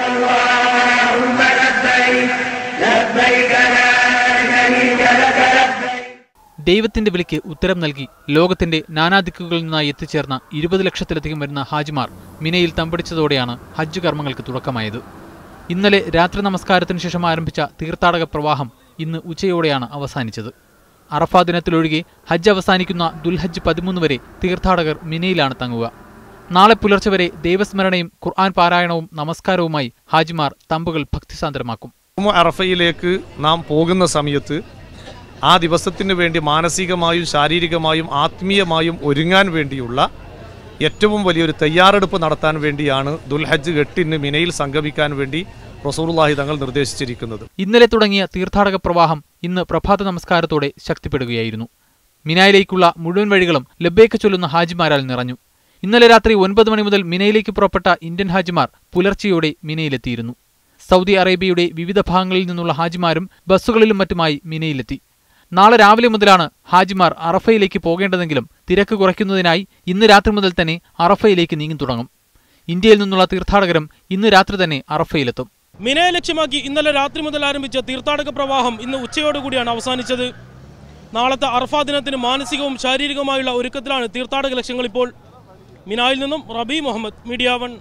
اللهم لبيك لبيك لا شريك لك لبيك ദൈവത്തിന്റെ വിളിക്ക് ഉത്തരം നൽകി ലോകത്തിന്റെ നാനാദിക്കുകളിൽ നിന്നായി എത്തിച്ചേർന്ന ഇരുപത് ലക്ഷത്തിലധികം വരുന്ന ഹാജിമാർ മിനയിൽ തമ്പടിച്ചതോടെയാണ് ഹജ്ജ് കർമ്മങ്ങൾക്ക് തുടക്കമായത് ഇന്നലെ രാത്രി നമസ്കാരത്തിന് ശേഷം ആരംഭിച്ച തീർത്ഥാടക പ്രവാഹം ഇന്ന് ഉച്ചയോടെയാണ് അവസാനിച്ചത് അറഫാ ദിനത്തിലൊഴികെ ഹജ്ജ് അവസാനിക്കുന്ന ദുൽഹജ്ജ് പതിമൂന്ന് വരെ തീർത്ഥാടകർ മിനയിലാണ് തങ്ങുക നാളെ പുലർച്ചെ വരെ ദൈവസ്മരണയും ഖുർആൻ പാരായണവും നമസ്കാരവുമായി ഹാജിമാർ തമ്പുകൾ ഭക്തിസാന്ദ്രമാക്കും. അറഫയിലേക്ക് നാം പോകുന്ന സമയത്ത് ആ ദിവസത്തിന് വേണ്ടി മാനസികമായും ശാരീരികമായും ആത്മീയമായും ഒരുങ്ങാൻ വേണ്ടിയുള്ള ഏറ്റവും വലിയൊരു തയ്യാറെടുപ്പ് നടത്താൻ വേണ്ടിയാണ് ദുൽഹജ്ജ് എട്ടിന് മിനയിൽ സംഗമിക്കാൻ വേണ്ടി റസൂർലാഹി തങ്ങൾ നിർദ്ദേശിച്ചിരിക്കുന്നത്. ഇന്നലെ തുടങ്ങിയ തീർത്ഥാടക പ്രവാഹം ഇന്ന് പ്രഭാത നമസ്കാരത്തോടെ ശക്തിപ്പെടുകയായിരുന്നു. മിനായിലേക്കുള്ള മുഴുവൻ വഴികളും ലബേക്ക് ചൊല്ലുന്ന ഹാജിമാരാൽ നിറഞ്ഞു. ഇന്നലെ രാത്രി ഒൻപത് മണി മുതൽ മിനയിലേക്ക് പുറപ്പെട്ട ഇന്ത്യൻ ഹാജിമാർ പുലർച്ചെയോടെ മിനയിലെത്തിയിരുന്നു. സൗദി അറേബ്യയുടെ വിവിധ ഭാഗങ്ങളിൽ നിന്നുള്ള ഹാജിമാരും ബസ്സുകളിലും മറ്റുമായി മിനയിലെത്തി. നാളെ രാവിലെ മുതലാണ് ഹാജിമാർ അറഫയിലേക്ക് പോകേണ്ടതെങ്കിലും തിരക്ക് കുറയ്ക്കുന്നതിനായി ഇന്ന് രാത്രി മുതൽ തന്നെ അറഫയിലേക്ക് നീങ്ങി തുടങ്ങും. ഇന്ത്യയിൽ നിന്നുള്ള തീർത്ഥാടകരും ഇന്ന് രാത്രി തന്നെ അറഫയിലെത്തും. മിനയെ ലക്ഷ്യമാക്കി ഇന്നലെ രാത്രി മുതൽ ആരംഭിച്ച തീർത്ഥാടക പ്രവാഹം ഇന്ന് ഉച്ചയോടുകൂടിയാണ് അവസാനിച്ചത്. നാളത്തെ അർഫാ ദിനത്തിന് മാനസികവും ശാരീരികവുമായുള്ള ഒരുക്കത്തിലാണ് തീർത്ഥാടക ലക്ഷ്യങ്ങൾ ഇപ്പോൾ മിനായിൽ നിന്നും റബി മുഹമ്മദ് മീഡിയ വൺ